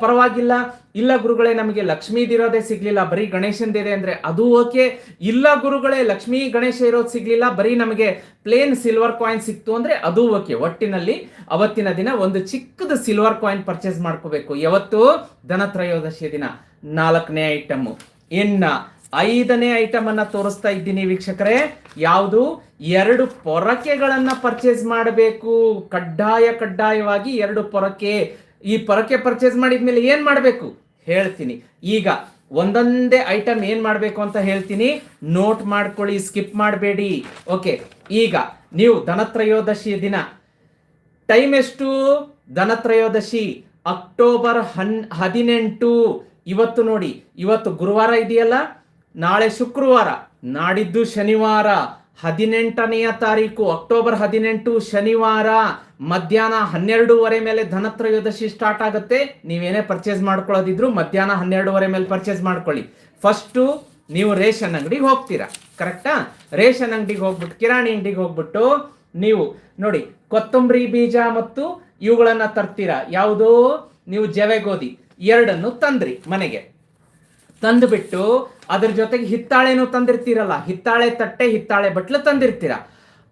ಪರವಾಗಿಲ್ಲ. ಇಲ್ಲ ಗುರುಗಳೇ, ನಮಗೆ ಲಕ್ಷ್ಮೀದಿರೋದೇ ಸಿಗ್ಲಿಲ್ಲ. ಬರೀ ಗಣೇಶಂದಿದೆ ಅಂದ್ರೆ ಅದು ಓಕೆ. ಇಲ್ಲ ಗುರುಗಳೇ, ಲಕ್ಷ್ಮೀ, ಗಣೇಶ ಇರೋದು ಸಿಗ್ಲಿಲ್ಲ. ಬರೀ ನಮಗೆ ಪ್ಲೇನ್ ಸಿಲ್ವರ್ ಕಾಯಿನ್ ಸಿಕ್ತು ಅಂದ್ರೆ ಅದು ಓಕೆ. ಒಟ್ಟಿನಲ್ಲಿ ಅವತ್ತಿನ ದಿನ ಒಂದು ಚಿಕ್ಕದ ಸಿಲ್ವರ್ ಕಾಯಿನ್ ಪರ್ಚೇಸ್ ಮಾಡ್ಕೋಬೇಕು. ಯಾವತ್ತು? ಧನತ್ರಯೋದಶಿಯ ದಿನ. ನಾಲ್ಕನೇ ಐಟಮ್ ಇನ್ನ ಐದನೇ ಐಟಮ್ ಅನ್ನ ತೋರಿಸ್ತಾ ಇದ್ದೀನಿ ವೀಕ್ಷಕರೇ. ಯಾವುದು? ಎರಡು ಪೊರಕೆಗಳನ್ನ ಪರ್ಚೇಸ್ ಮಾಡಬೇಕು. ಕಡ್ಡಾಯ ಕಡ್ಡಾಯವಾಗಿ ಎರಡು ಪೊರಕೆ. ಈ ಪೊರಕೆ ಪರ್ಚೇಸ್ ಮಾಡಿದ್ಮೇಲೆ ಏನ್ ಮಾಡಬೇಕು? ಹೇಳ್ತೀನಿ. ಈಗ ಒಂದೊಂದೇ ಐಟಮ್ ಏನ್ ಮಾಡಬೇಕು ಅಂತ ಹೇಳ್ತೀನಿ. ನೋಟ್ ಮಾಡ್ಕೊಳ್ಳಿ ಸ್ಕಿಪ್ ಮಾಡಬೇಡಿ. ಓಕೆ ಈಗ ನೀವು ಧನತ್ರಯೋದಶಿ ದಿನ. ಟೈಮ್ ಎಷ್ಟು? ಧನತ್ರಯೋದಶಿ. ಅಕ್ಟೋಬರ್ ಹನ್, ಹದಿನೆಂಟು. ಇವತ್ತು ನೋಡಿ, ಇವತ್ತು ಗುರುವಾರ ಇದೆಯಲ್ಲ? ನಾಳೆ ಶುಕ್ರವಾರ, ನಾಡಿದ್ದು ಶನಿವಾರ, ಹದಿನೆಂಟನೆಯ ತಾರೀಕು, ಅಕ್ಟೋಬರ್ ಹದಿನೆಂಟು, ಶನಿವಾರ, ಮಧ್ಯಾಹ್ನ ಹನ್ನೆರಡೂವರೆ ಮೇಲೆ ಧನತ್ರಯೋದಶಿ ಸ್ಟಾರ್ಟ್ ಆಗುತ್ತೆ. ನೀವೇನೇ ಪರ್ಚೇಸ್ ಮಾಡ್ಕೊಳ್ಳೋದಿದ್ರು ಮಧ್ಯಾಹ್ನ ಹನ್ನೆರಡೂವರೆ ಮೇಲೆ ಪರ್ಚೇಸ್ ಮಾಡ್ಕೊಳ್ಳಿ. ಫಸ್ಟು ನೀವು ರೇಷನ್ ಅಂಗಡಿಗೆ ಹೋಗ್ತೀರಾ. ಕರೆಕ್ಟಾ ರೇಷನ್ ಅಂಗಡಿಗೆ ಹೋಗ್ಬಿಟ್ಟು, ಕಿರಾಣಿ ಅಂಗಡಿಗೆ ಹೋಗ್ಬಿಟ್ಟು, ನೀವು ನೋಡಿ, ಕೊತ್ತಂಬರಿ ಬೀಜ ಮತ್ತು ಇವುಗಳನ್ನ ತರ್ತೀರಾ? ಯಾವುದೋ? ನೀವು ಜವೆ ಗೋಧಿ ಎರಡನ್ನು ತಂದ್ರಿ ಮನೆಗೆ. ತಂದುಬಿಟ್ಟು ಅದರ ಜೊತೆಗೆ ಹಿತ್ತಾಳೆನೂ ತಂದಿರ್ತೀರಲ್ಲ, ಹಿತ್ತಾಳೆ ತಟ್ಟೆ, ಹಿತ್ತಾಳೆ ಬಟ್ಲು ತಂದಿರ್ತೀರ.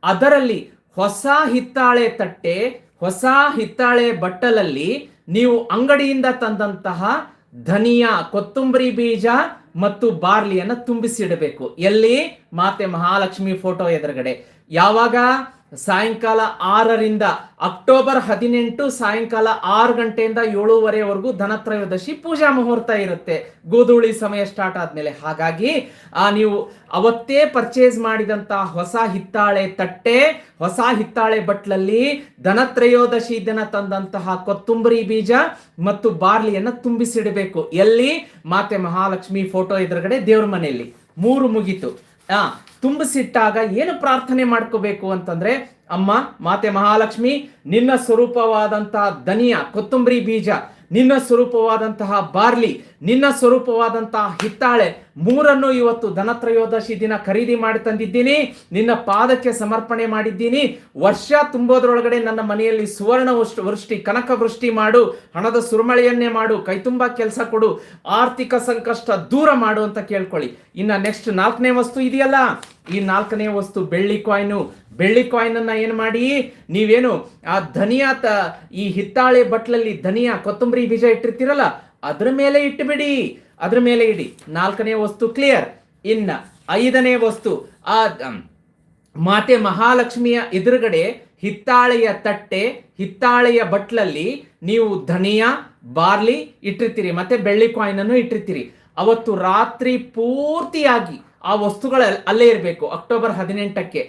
ಅದರಲ್ಲಿ ಹೊಸ ಹಿತ್ತಾಳೆ ತಟ್ಟೆ, ಹೊಸ ಹಿತ್ತಾಳೆ ಬಟ್ಟಲಲ್ಲಿ ನೀವು ಅಂಗಡಿಯಿಂದ ತಂದಂತಹ ಧನಿಯಾ, ಕೊತ್ತಂಬರಿ ಬೀಜ ಮತ್ತು ಬಾರ್ಲಿಯನ್ನ ತುಂಬಿಸಿಡಬೇಕು. ಎಲ್ಲಿ? ಮಾತೆ ಮಹಾಲಕ್ಷ್ಮಿ ಫೋಟೋ ಎದುರುಗಡೆ. ಯಾವಾಗ? ಸಾಯಂಕಾಲ ಆರರಿಂದ ಅಕ್ಟೋಬರ್ ಹದಿನೆಂಟು ಸಾಯಂಕಾಲ ಆರು ಗಂಟೆಯಿಂದ ಏಳುವರೆವರೆಗೂ ಧನತ್ರಯೋದಶಿ ಪೂಜಾ ಮುಹೂರ್ತ ಇರುತ್ತೆ. ಗೋಧೂಳಿ ಸಮಯ ಸ್ಟಾರ್ಟ್ ಆದ್ಮೇಲೆ. ಹಾಗಾಗಿ, ಆ, ನೀವು ಅವತ್ತೇ ಪರ್ಚೇಸ್ ಮಾಡಿದಂತ ಹೊಸ ಹಿತ್ತಾಳೆ ತಟ್ಟೆ, ಹೊಸ ಹಿತ್ತಾಳೆ ಬಟ್ಲಲ್ಲಿ ಧನತ್ರಯೋದಶಿ ದಿನ ತಂದಂತಹ ಕೊತ್ತಂಬರಿ ಬೀಜ ಮತ್ತು ಬಾರ್ಲಿಯನ್ನ ತುಂಬಿಸಿಡಬೇಕು. ಎಲ್ಲಿ? ಮಾತೆ ಮಹಾಲಕ್ಷ್ಮಿ ಫೋಟೋ ಎದುರುಗಡೆ ದೇವ್ರ ಮನೆಯಲ್ಲಿ. ಮೂರು ಮುಗೀತು. ಆ ತುಂಬಿಸಿಟ್ಟಾಗ ಏನು ಪ್ರಾರ್ಥನೆ ಮಾಡ್ಕೋಬೇಕು ಅಂತಂದ್ರೆ, ಅಮ್ಮ, ಮಾತೆ ಮಹಾಲಕ್ಷ್ಮಿ, ನಿನ್ನ ಸ್ವರೂಪವಾದಂತಹ ಧನಿಯ ಕೊತ್ತಂಬರಿ ಬೀಜ, ನಿನ್ನ ಸ್ವರೂಪವಾದಂತಹ ಬಾರ್ಲಿ, ನಿನ್ನ ಸ್ವರೂಪವಾದಂತಹ ಹಿತ್ತಾಳೆ ಮೂರನ್ನು ಇವತ್ತು ಧನತ್ರಯೋದಶಿ ದಿನ ಖರೀದಿ ಮಾಡಿ ತಂದಿದ್ದೀನಿ. ನಿನ್ನ ಪಾದಕ್ಕೆ ಸಮರ್ಪಣೆ ಮಾಡಿದ್ದೀನಿ. ವರ್ಷ ತುಂಬೋದ್ರೊಳಗಡೆ ನನ್ನ ಮನೆಯಲ್ಲಿ ಸುವರ್ಣ ವೃಷ್ಟಿ ಕನಕ ವೃಷ್ಟಿ ಮಾಡು. ಹಣದ ಸುರುಮಳೆಯನ್ನೇ ಮಾಡು. ಕೈತುಂಬ ಕೆಲಸ ಕೊಡು. ಆರ್ಥಿಕ ಸಂಕಷ್ಟ ದೂರ ಮಾಡು ಅಂತ ಕೇಳ್ಕೊಳ್ಳಿ. ಇನ್ನ ನೆಕ್ಸ್ಟ್ ನಾಲ್ಕನೇ ವಸ್ತು ಇದೆಯಲ್ಲ? ಈ ನಾಲ್ಕನೇ ವಸ್ತು ಬೆಳ್ಳಿ ಕಾಯ್ನು ಬೆಳ್ಳಿ ಕಾಯ್ನನ್ನು ಏನ್ ಮಾಡಿ? ನೀವೇನು ಆ ಧನಿಯಾ ತ ಈ ಹಿತ್ತಾಳೆ ಬಟ್ಲಲ್ಲಿ ಧನಿಯಾ ಕೊತ್ತಂಬರಿ ಬೀಜ ಇಟ್ಟಿರ್ತೀರಲ್ಲ, ಅದ್ರ ಮೇಲೆ ಇಟ್ಟುಬಿಡಿ ಅದ್ರ ಮೇಲೆ ಇಡಿ. ನಾಲ್ಕನೇ ವಸ್ತು ಕ್ಲಿಯರ್ ಇನ್ನ ಐದನೇ ವಸ್ತು, ಆ ಮಾತೆ ಮಹಾಲಕ್ಷ್ಮಿಯ ಎದುರುಗಡೆ ಹಿತ್ತಾಳೆಯ ತಟ್ಟೆ, ಹಿತ್ತಾಳೆಯ ಬಟ್ಲಲ್ಲಿ ನೀವು ಧನಿಯಾ, ಬಾರ್ಲಿ ಇಟ್ಟಿರ್ತೀರಿ, ಮತ್ತೆ ಬೆಳ್ಳಿ ಕಾಯಿನ್ ಅನ್ನು ಇಟ್ಟಿರ್ತೀರಿ. ಅವತ್ತು ರಾತ್ರಿ ಪೂರ್ತಿಯಾಗಿ ಆ ವಸ್ತುಗಳ ಅಲ್ಲೇ ಇರಬೇಕು, ಅಕ್ಟೋಬರ್ ಹದಿನೆಂಟಕ್ಕೆ.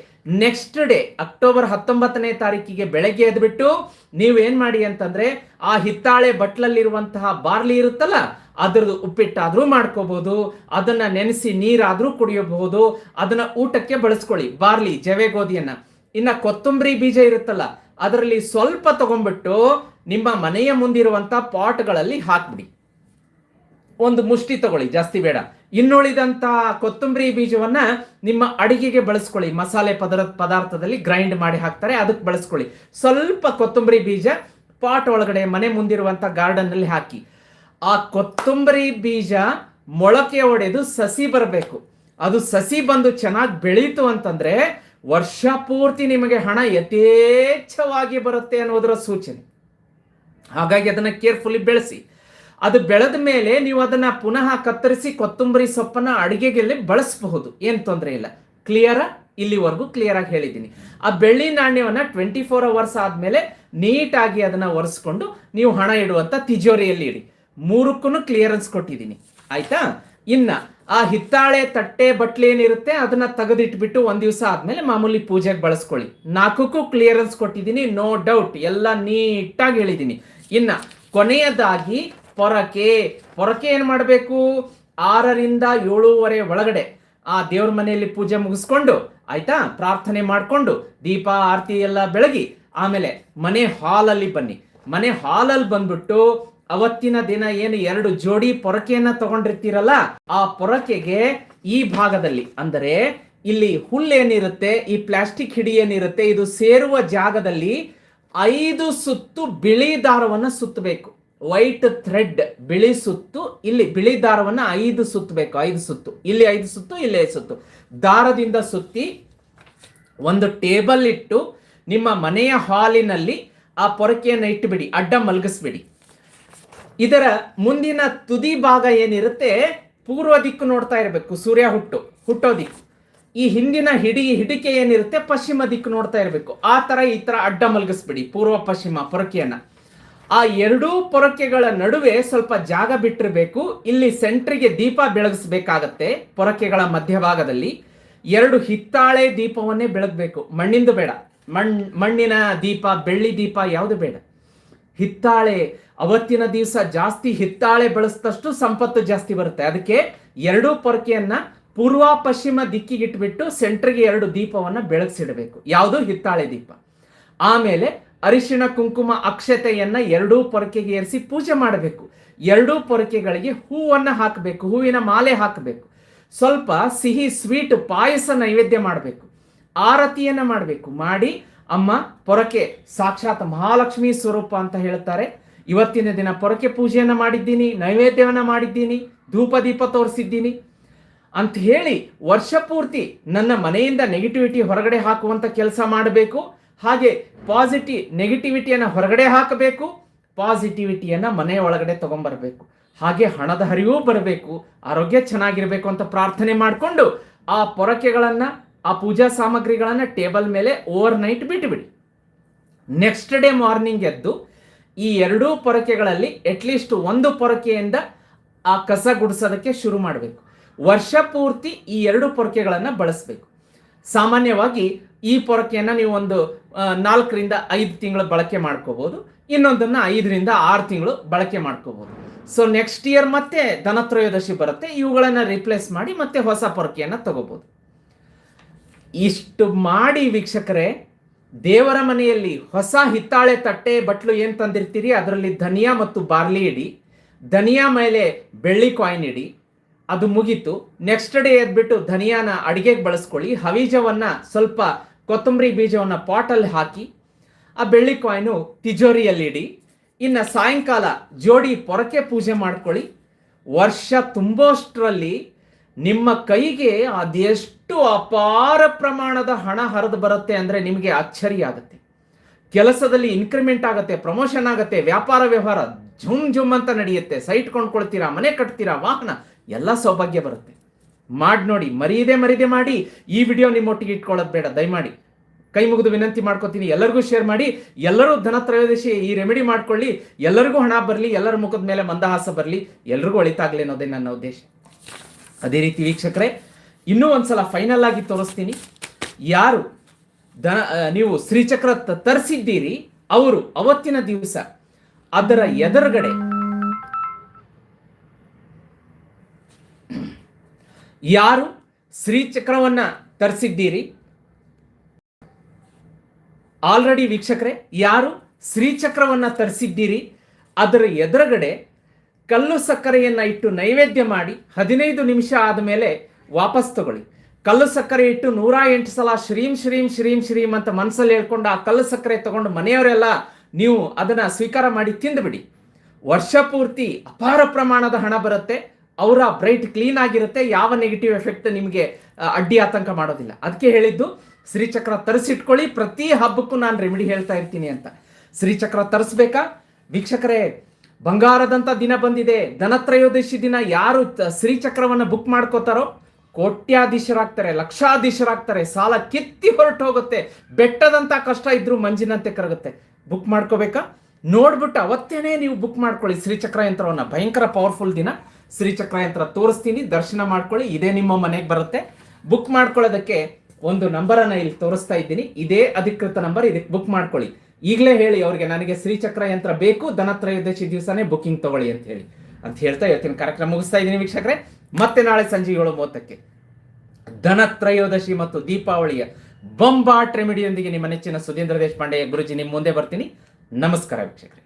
ನೆಕ್ಸ್ಟ್ ಡೇ ಅಕ್ಟೋಬರ್ ಹತ್ತೊಂಬತ್ತನೇ ತಾರೀಕಿಗೆ ಬೆಳಗ್ಗೆ ಎದ್ಬಿಟ್ಟು ನೀವು ಏನ್ ಮಾಡಿ ಅಂತಂದ್ರೆ ಆ ಹಿತ್ತಾಳೆ ಬಟ್ಲಲ್ಲಿರುವಂತಹ ಬಾರ್ಲಿ ಇರುತ್ತಲ್ಲ, ಅದ್ರದ್ದು ಉಪ್ಪಿಟ್ಟಾದ್ರೂ ಮಾಡ್ಕೋಬಹುದು ಅದನ್ನ ನೆನೆಸಿ ನೀರಾದ್ರೂ ಕುಡಿಯಬಹುದು, ಅದನ್ನ ಊಟಕ್ಕೆ ಬಳಸ್ಕೊಳ್ಳಿ, ಬಾರ್ಲಿ, ಜವೆ ಗೋಧಿಯನ್ನ. ಇನ್ನ ಕೊತ್ತಂಬರಿ ಬೀಜ ಇರುತ್ತಲ್ಲ, ಅದರಲ್ಲಿ ಸ್ವಲ್ಪ ತಗೊಂಡ್ಬಿಟ್ಟು ನಿಮ್ಮ ಮನೆಯ ಮುಂದಿರುವಂತ ಪಾಟ್ಗಳಲ್ಲಿ ಹಾಕ್ಬಿಡಿ. ಒಂದು ಮುಷ್ಟಿ ತಗೊಳ್ಳಿ, ಜಾಸ್ತಿ ಬೇಡ. ಇನ್ನುಳಿದಂತ ಕೊತ್ತಂಬರಿ ಬೀಜವನ್ನ ನಿಮ್ಮ ಅಡಿಗೆಗೆ ಬಳಸ್ಕೊಳ್ಳಿ. ಮಸಾಲೆ ಪದರ, ಪದಾರ್ಥದಲ್ಲಿ ಗ್ರೈಂಡ್ ಮಾಡಿ ಹಾಕ್ತಾರೆ, ಅದಕ್ಕೆ ಬಳಸ್ಕೊಳ್ಳಿ. ಸ್ವಲ್ಪ ಕೊತ್ತಂಬರಿ ಬೀಜ ಪಾಟ್ ಒಳಗಡೆ, ಮನೆ ಮುಂದಿರುವಂತ ಗಾರ್ಡನ್ ಅಲ್ಲಿ ಹಾಕಿ. ಆ ಕೊತ್ತಂಬರಿ ಬೀಜ ಮೊಳಕೆ ಒಡೆದು ಸಸಿ ಬರಬೇಕು. ಅದು ಸಸಿ ಬಂದು ಚೆನ್ನಾಗಿ ಬೆಳೀತು ಅಂತಂದ್ರೆ ವರ್ಷ ಪೂರ್ತಿ ನಿಮಗೆ ಹಣ ಯಥೇಚ್ಛವಾಗಿ ಬರುತ್ತೆ ಅನ್ನೋದರ ಸೂಚನೆ. ಹಾಗಾಗಿ ಅದನ್ನ ಕೇರ್ಫುಲ್ಲಿ ಬೆಳೆಸಿ. ಅದು ಬೆಳೆದ ಮೇಲೆ ನೀವು ಅದನ್ನ ಪುನಃ ಕತ್ತರಿಸಿ ಕೊತ್ತಂಬರಿ ಸೊಪ್ಪನ್ನ ಅಡಿಗೆಗೆಲ್ಲಿ ಬಳಸಬಹುದು. ಏನು ತೊಂದರೆ ಇಲ್ಲ. ಕ್ಲಿಯರ ಇಲ್ಲಿವರೆಗೂ ಕ್ಲಿಯರ್ ಆಗಿ ಹೇಳಿದ್ದೀನಿ. ಆ ಬೆಳ್ಳಿ ನಾಣ್ಯವನ್ನ ಟ್ವೆಂಟಿ ಫೋರ್ ಅವರ್ಸ್ ಆದ್ಮೇಲೆ ನೀಟಾಗಿ ಅದನ್ನ ಒರೆಸ್ಕೊಂಡು ನೀವು ಹಣ ಇಡುವಂತ ತಿಜೋರಿಯಲ್ಲಿ ಇಡಿ. ಮೂರಕ್ಕೂ ಕ್ಲಿಯರೆನ್ಸ್ ಕೊಟ್ಟಿದ್ದೀನಿ. ಆಯ್ತಾ? ಇನ್ನ ಆ ಹಿತ್ತಾಳೆ ತಟ್ಟೆ ಬಟ್ಲೆ ಏನಿರುತ್ತೆ ಅದನ್ನ ತೆಗೆದಿಟ್ಬಿಟ್ಟು ಒಂದ್ ದಿವಸ ಆದ್ಮೇಲೆ ಮಾಮೂಲಿ ಪೂಜೆಗೆ ಬಳಸ್ಕೊಳ್ಳಿ. ನಾಲ್ಕಕ್ಕೂ ಕ್ಲಿಯರೆನ್ಸ್ ಕೊಟ್ಟಿದ್ದೀನಿ ನೋ ಡೌಟ್ ಎಲ್ಲ ನೀಟಾಗಿ ಹೇಳಿದ್ದೀನಿ. ಇನ್ನ ಕೊನೆಯದಾಗಿ ಪೊರಕೆ ಪೊರಕೆ ಏನು ಮಾಡಬೇಕು? ಆರರಿಂದ ಏಳೂವರೆ ಒಳಗಡೆ ಆ ದೇವ್ರ ಮನೆಯಲ್ಲಿ ಪೂಜೆ ಮುಗಿಸ್ಕೊಂಡು, ಆಯ್ತಾ? ಪ್ರಾರ್ಥನೆ ಮಾಡ್ಕೊಂಡು, ದೀಪ, ಆರತಿ ಎಲ್ಲ ಬೆಳಗಿ, ಆಮೇಲೆ ಮನೆ ಹಾಲಲ್ಲಿ ಬನ್ನಿ. ಮನೆ ಹಾಲಲ್ಲಿ ಬಂದ್ಬಿಟ್ಟು ಅವತ್ತಿನ ದಿನ ಏನು ಎರಡು ಜೋಡಿ ಪೊರಕೆಯನ್ನ ತಗೊಂಡಿರ್ತೀರಲ್ಲ, ಆ ಪೊರಕೆಗೆ ಈ ಭಾಗದಲ್ಲಿ ಅಂದರೆ ಇಲ್ಲಿ ಹುಲ್ಲೇನಿರುತ್ತೆ ಈ ಪ್ಲಾಸ್ಟಿಕ್ ಹಿಡಿ ಏನಿರುತ್ತೆ, ಇದು ಸೇರುವ ಜಾಗದಲ್ಲಿ ಐದು ಸುತ್ತು ಬಿಳಿ ದಾರವನ್ನ ಸುತ್ತಬೇಕು. ವೈಟ್ ಥ್ರೆಡ್ ಬಿಳಿ ಸುತ್ತು, ಇಲ್ಲಿ ಬಿಳಿ ದಾರವನ್ನ ಐದು ಸುತ್ತಬೇಕು ಐದು ಸುತ್ತು. ಇಲ್ಲಿ ಐದು ಸುತ್ತು, ಇಲ್ಲಿ ಐದು ಸುತ್ತು. ದಾರದಿಂದ ಸುತ್ತಿ ಒಂದು ಟೇಬಲ್ ಇಟ್ಟು ನಿಮ್ಮ ಮನೆಯ ಹಾಲಿನಲ್ಲಿ ಆ ಪೊರಕೆಯನ್ನು ಇಟ್ಟುಬಿಡಿ, ಅಡ್ಡ ಮಲಗಿಸ್ಬಿಡಿ. ಇದರ ಮುಂದಿನ ತುದಿ ಭಾಗ ಏನಿರುತ್ತೆ, ಪೂರ್ವ ದಿಕ್ಕು ನೋಡ್ತಾ ಇರಬೇಕು, ಸೂರ್ಯ ಹುಟ್ಟು, ಹುಟ್ಟೋ ದಿಕ್ಕು. ಈ ಹಿಂದಿನ ಹಿಡಿ, ಹಿಡಿಕೆ ಏನಿರುತ್ತೆ, ಪಶ್ಚಿಮ ದಿಕ್ಕು ನೋಡ್ತಾ ಇರಬೇಕು. ಆ ತರ ಈ ತರ ಅಡ್ಡ ಮಲಗಿಸ್ಬಿಡಿ, ಪೂರ್ವ, ಪಶ್ಚಿಮ ಪೊರಕೆಯನ್ನ. ಆ ಎರಡೂ ಪೊರಕೆಗಳ ನಡುವೆ ಸ್ವಲ್ಪ ಜಾಗ ಬಿಟ್ಟಿರಬೇಕು. ಇಲ್ಲಿ ಸೆಂಟ್ರಿಗೆ ದೀಪ ಬೆಳಗಿಸ್ಬೇಕಾಗತ್ತೆ, ಪೊರಕೆಗಳ ಮಧ್ಯಭಾಗದಲ್ಲಿ. ಎರಡು ಹಿತ್ತಾಳೆ ದೀಪವನ್ನೇ ಬೆಳಗಬೇಕು. ಮಣ್ಣಿಂದು ಬೇಡ. ಮಣ್, ಮಣ್ಣಿನ ದೀಪ, ಬೆಳ್ಳಿ ದೀಪ ಯಾವುದು ಬೇಡ. ಹಿತ್ತಾಳೆ, ಅವತ್ತಿನ ದಿವಸ ಜಾಸ್ತಿ ಹಿತ್ತಾಳೆ ಬಳಸಿದಷ್ಟು ಸಂಪತ್ತು ಜಾಸ್ತಿ ಬರುತ್ತೆ. ಅದಕ್ಕೆ ಎರಡೂ ಪೊರಕೆಯನ್ನ ಪೂರ್ವ ಪಶ್ಚಿಮ ದಿಕ್ಕಿಗಿಟ್ಬಿಟ್ಟು ಸೆಂಟ್ರಿಗೆ ಎರಡು ದೀಪವನ್ನ ಬೆಳಗಿಸಿಡಬೇಕು. ಯಾವುದು? ಹಿತ್ತಾಳೆ ದೀಪ. ಆಮೇಲೆ ಅರಿಶಿಣ ಕುಂಕುಮ ಅಕ್ಷತೆಯನ್ನ ಎರಡೂ ಪೊರಕೆಗೆ ಏರಿಸಿ ಪೂಜೆ ಮಾಡಬೇಕು. ಎರಡೂ ಪೊರಕೆಗಳಿಗೆ ಹೂವನ್ನ ಹಾಕಬೇಕು, ಹೂವಿನ ಮಾಲೆ ಹಾಕಬೇಕು. ಸ್ವಲ್ಪ ಸಿಹಿ, ಸ್ವೀಟ್, ಪಾಯಸ ನೈವೇದ್ಯ ಮಾಡಬೇಕು. ಆರತಿಯನ್ನ ಮಾಡಬೇಕು. ಮಾಡಿ, ಅಮ್ಮ, ಪೊರಕೆ ಸಾಕ್ಷಾತ್ ಮಹಾಲಕ್ಷ್ಮಿ ಸ್ವರೂಪ ಅಂತ ಹೇಳ್ತಾರೆ. ಇವತ್ತಿನ ದಿನ ಪೊರಕೆ ಪೂಜೆಯನ್ನ ಮಾಡಿದ್ದೀನಿ, ನೈವೇದ್ಯವನ್ನ ಮಾಡಿದ್ದೀನಿ, ಧೂಪ, ದೀಪ ತೋರಿಸಿದ್ದೀನಿ. ಅಂತ ಹೇಳಿ ವರ್ಷ ಪೂರ್ತಿ ನನ್ನ ಮನೆಯಿಂದ ನೆಗೆಟಿವಿಟಿ ಹೊರಗಡೆ ಹಾಕುವಂತ ಕೆಲಸ ಮಾಡಬೇಕು. ಹಾಗೆ ಪಾಸಿಟಿವ್ ನೆಗೆಟಿವಿಟಿಯನ್ನು ಹೊರಗಡೆ ಹಾಕಬೇಕು ಪಾಸಿಟಿವಿಟಿಯನ್ನು ಮನೆ ಒಳಗಡೆ ತಗೊಂಬರಬೇಕು. ಹಾಗೆ ಹಣದ ಹರಿವು ಬರಬೇಕು, ಆರೋಗ್ಯ ಚೆನ್ನಾಗಿರಬೇಕು ಅಂತ ಪ್ರಾರ್ಥನೆ ಮಾಡಿಕೊಂಡು ಆ ಪೊರಕೆಗಳನ್ನು, ಆ ಪೂಜಾ ಸಾಮಗ್ರಿಗಳನ್ನು ಟೇಬಲ್ ಮೇಲೆ ಓವರ್ ನೈಟ್ ಬಿಟ್ಟುಬಿಡಿ ನೆಕ್ಸ್ಟ್ ಡೇ ಮಾರ್ನಿಂಗ್ ಎದ್ದು ಈ ಎರಡೂ ಪೊರಕೆಗಳಲ್ಲಿ ಅಟ್ಲೀಸ್ಟ್ ಒಂದು ಪೊರಕೆಯಿಂದ ಆ ಕಸ ಗುಡಿಸೋದಕ್ಕೆ ಶುರು ಮಾಡಬೇಕು. ವರ್ಷ ಪೂರ್ತಿ ಈ ಎರಡು ಪೊರಕೆಗಳನ್ನು ಬಳಸಬೇಕು. ಸಾಮಾನ್ಯವಾಗಿ ಈ ಪೊರಕೆಯನ್ನು ನೀವು ಒಂದು ನಾಲ್ಕರಿಂದ ಐದು ತಿಂಗಳು ಬಳಕೆ ಮಾಡ್ಕೋಬಹುದು ಇನ್ನೊಂದನ್ನ ಐದರಿಂದ ಆರು ತಿಂಗಳು ಬಳಕೆ ಮಾಡ್ಕೋಬಹುದು ಸೊ ನೆಕ್ಸ್ಟ್ ಇಯರ್ ಮತ್ತೆ ಧನತ್ರಯೋದಶಿ ಬರುತ್ತೆ. ಇವುಗಳನ್ನು ರಿಪ್ಲೇಸ್ ಮಾಡಿ ಮತ್ತೆ ಹೊಸ ಪೊರಕೆಯನ್ನು ತಗೋಬಹುದು ಇಷ್ಟು ಮಾಡಿ ವೀಕ್ಷಕರೇ, ದೇವರ ಮನೆಯಲ್ಲಿ ಹೊಸ ಹಿತ್ತಾಳೆ ತಟ್ಟೆ ಬಟ್ಲು ಏನು ತಂದಿರ್ತೀರಿ? ಅದರಲ್ಲಿ ಧನಿಯಾ ಮತ್ತು ಬಾರ್ಲಿ ಇಡಿ. ಧನಿಯಾ ಮೇಲೆ ಬೆಳ್ಳಿ ಕಾಯಿನ್ ಇಡಿ. ಅದು ಮುಗೀತು. ನೆಕ್ಸ್ಟ್ ಡೇ ಎದ್ಬಿಟ್ಟು ಧನಿಯಾನ ಅಡಿಗೆಗೆ ಬಳಸ್ಕೊಳ್ಳಿ. ಹವೀಜವನ್ನ ಸ್ವಲ್ಪ ಕೊತ್ತಂಬರಿ ಬೀಜವನ್ನು ಪಾಟಲ್ಲಿ ಹಾಕಿ, ಆ ಬೆಳ್ಳಿ ಕಾಯಿನು ತಿಜೋರಿಯಲ್ಲಿಡಿ ಇನ್ನು ಸಾಯಂಕಾಲ ಜೋಡಿ ಪೊರಕೆ ಪೂಜೆ ಮಾಡ್ಕೊಳ್ಳಿ. ವರ್ಷ ತುಂಬೋಷ್ಟರಲ್ಲಿ ನಿಮ್ಮ ಕೈಗೆ ಅದೆಷ್ಟು ಅಪಾರ ಪ್ರಮಾಣದ ಹಣ ಹರಿದು ಬರುತ್ತೆ ಅಂದರೆ ನಿಮಗೆ ಅಚ್ಚರಿ ಆಗುತ್ತೆ. ಕೆಲಸದಲ್ಲಿ ಇನ್ಕ್ರಿಮೆಂಟ್ ಆಗುತ್ತೆ ಪ್ರಮೋಷನ್ ಆಗುತ್ತೆ, ವ್ಯಾಪಾರ ವ್ಯವಹಾರ ಝುಮ್ ಝುಮ್ ಅಂತ ನಡೆಯುತ್ತೆ. ಸೈಟ್ ಕೊಂಡ್ಕೊಳ್ತೀರಾ, ಮನೆ ಕಟ್ತೀರಾ, ವಾಹನ, ಎಲ್ಲ ಸೌಭಾಗ್ಯ ಬರುತ್ತೆ. ಮಾಡಿ ನೋಡಿ ಮರೀದೆ ಮರೀದೆ ಮಾಡಿ, ಈ ವಿಡಿಯೋ ನಿಮ್ಮೊಟ್ಟಿಗೆ ಇಟ್ಕೊಳ್ಳೋದು ಬೇಡ. ದಯಮಾಡಿ, ಕೈ ಮುಗಿದು ವಿನಂತಿ ಮಾಡ್ಕೋತೀನಿ. ಎಲ್ಲರಿಗೂ ಶೇರ್ ಮಾಡಿ, ಎಲ್ಲರೂ ಧನ ತ್ರಯೋದಶಿ ಈ ರೆಮಿಡಿ ಮಾಡ್ಕೊಳ್ಳಿ, ಎಲ್ಲರಿಗೂ ಹಣ ಬರಲಿ, ಎಲ್ಲರ ಮುಖದ ಮೇಲೆ ಮಂದಹಾಸ ಬರಲಿ, ಎಲ್ರಿಗೂ ಒಳಿತಾಗ್ಲಿ ಅನ್ನೋದೇ ನನ್ನ ಉದ್ದೇಶ. ಅದೇ ರೀತಿ ವೀಕ್ಷಕರೇ, ಇನ್ನೂ ಒಂದ್ಸಲ ಫೈನಲ್ ಆಗಿ ತೋರಿಸ್ತೀನಿ. ಯಾರು ಧನ ನೀವು ಶ್ರೀಚಕ್ರ ತರಿಸಿದ್ದೀರಿ, ಅವರು ಅವತ್ತಿನ ದಿವಸ ಅದರ ಎದುರುಗಡೆ ಯಾರು ಶ್ರೀಚಕ್ರವನ್ನ ತರಿಸಿದ್ದೀರಿ? ಆಲ್ರೆಡಿ ವೀಕ್ಷಕರೇ, ಯಾರು ಶ್ರೀಚಕ್ರವನ್ನ ತರಿಸಿದ್ದೀರಿ? ಅದರ ಎದುರುಗಡೆ ಕಲ್ಲು ಸಕ್ಕರೆಯನ್ನ ಇಟ್ಟು ನೈವೇದ್ಯ ಮಾಡಿ ಹದಿನೈದು ನಿಮಿಷ ಆದಮೇಲೆ ವಾಪಸ್ ತಗೊಳ್ಳಿ. ಕಲ್ಲು ಸಕ್ಕರೆ ಇಟ್ಟು ನೂರ ಎಂಟು ಸಲ ಶ್ರೀಂ ಶ್ರೀಂ ಶ್ರೀಂ ಶ್ರೀಂ ಅಂತ ಮನಸ್ಸಲ್ಲಿ ಹೇಳ್ಕೊಂಡು ಆ ಕಲ್ಲು ಸಕ್ಕರೆ ತಗೊಂಡು ಮನೆಯವರೆಲ್ಲ ನೀವು ಅದನ್ನ ಸ್ವೀಕಾರ ಮಾಡಿ ತಿಂದುಬಿಡಿ. ವರ್ಷ ಪೂರ್ತಿ ಅಪಾರ ಪ್ರಮಾಣದ ಹಣ ಬರುತ್ತೆ. ಅವರ ಬ್ರೈಟ್ ಕ್ಲೀನ್ ಆಗಿರುತ್ತೆ, ಯಾವ ನೆಗೆಟಿವ್ ಎಫೆಕ್ಟ್ ನಿಮಗೆ ಅಡ್ಡಿ ಆತಂಕ ಮಾಡೋದಿಲ್ಲ. ಅದಕ್ಕೆ ಹೇಳಿದ್ದು, ಶ್ರೀಚಕ್ರ ತರಿಸಿಟ್ಕೊಳ್ಳಿ, ಪ್ರತಿ ಹಬ್ಬಕ್ಕೂ ನಾನು ರೆಮಿಡಿ ಹೇಳ್ತಾ ಇರ್ತೀನಿ ಅಂತ. ಶ್ರೀಚಕ್ರ ತರಿಸ್ಬೇಕಾ? ವೀಕ್ಷಕರೇ, ಬಂಗಾರದಂತ ದಿನ ಬಂದಿದೆ. ಧನತ್ರಯೋದಶಿ ದಿನ ಯಾರು ಶ್ರೀಚಕ್ರವನ್ನು ಶ್ರೀಚಕ್ರವನ್ನ ಬುಕ್ ಮಾಡ್ಕೋತಾರೋ, ಕೋಟ್ಯಾಧೀಶರಾಗ್ತಾರೆ, ಲಕ್ಷಾಧೀಶರಾಗ್ತಾರೆ, ಸಾಲ ಕಿತ್ತಿ ಹೊರಟು ಹೋಗುತ್ತೆ ಬೆಟ್ಟದಂತ ಕಷ್ಟ ಇದ್ರೂ ಮಂಜಿನಂತೆ ಕರಗುತ್ತೆ. ಬುಕ್ ಮಾಡ್ಕೋಬೇಕಾ? ನೋಡ್ಬಿಟ್ಟು ಅವತ್ತೇನೆ ನೀವು ಬುಕ್ ಮಾಡ್ಕೊಳ್ಳಿ ಶ್ರೀಚಕ್ರ ಯಂತ್ರವನ್ನು ಭಯಂಕರ ಪವರ್ಫುಲ್ ದಿನ. ಶ್ರೀಚಕ್ರ ಯಂತ್ರ ತೋರಿಸ್ತೀನಿ, ದರ್ಶನ ಮಾಡ್ಕೊಳ್ಳಿ, ಇದೇ ನಿಮ್ಮ ಮನೆಗೆ ಬರುತ್ತೆ. ಬುಕ್ ಮಾಡ್ಕೊಳ್ಳೋದಕ್ಕೆ ಒಂದು ನಂಬರನ್ನು ಇಲ್ಲಿ ತೋರಿಸ್ತಾ ಇದ್ದೀನಿ. ಇದೇ ಅಧಿಕೃತ ನಂಬರ್, ಇದಕ್ಕೆ ಬುಕ್ ಮಾಡ್ಕೊಳ್ಳಿ. ಈಗಲೇ ಹೇಳಿ ಅವರಿಗೆ, ನನಗೆ ಶ್ರೀಚಕ್ರ ಯಂತ್ರ ಬೇಕು, ಧನತ್ರಯೋದಶಿ ದಿವಸನೇ ಬುಕಿಂಗ್ ತಗೊಳ್ಳಿ ಅಂತ ಹೇಳಿ. ಅಂತ ಹೇಳ್ತಾ ಇವತ್ತಿನ ಕಾರ್ಯಕ್ರಮ ಮುಗಿಸ್ತಾ ಇದ್ದೀನಿ ವೀಕ್ಷಕರೇ. ಮತ್ತೆ ನಾಳೆ ಸಂಜೆ ಏಳು ಮೂವತ್ತಕ್ಕೆ ಧನತ್ರಯೋದಶಿ ಮತ್ತು ದೀಪಾವಳಿಯ ಬಂಬಾಟ್ ರೆಮಿಡಿಯೊಂದಿಗೆ ನಿಮ್ಮ ನೆಚ್ಚಿನ ಸುಧೀಂದ್ರ ದೇಶಪಾಂಡೆ ಗುರುಜಿ ನಿಮ್ಮ ಮುಂದೆ ಬರ್ತೀನಿ. ನಮಸ್ಕಾರ ವೀಕ್ಷಕರೇ.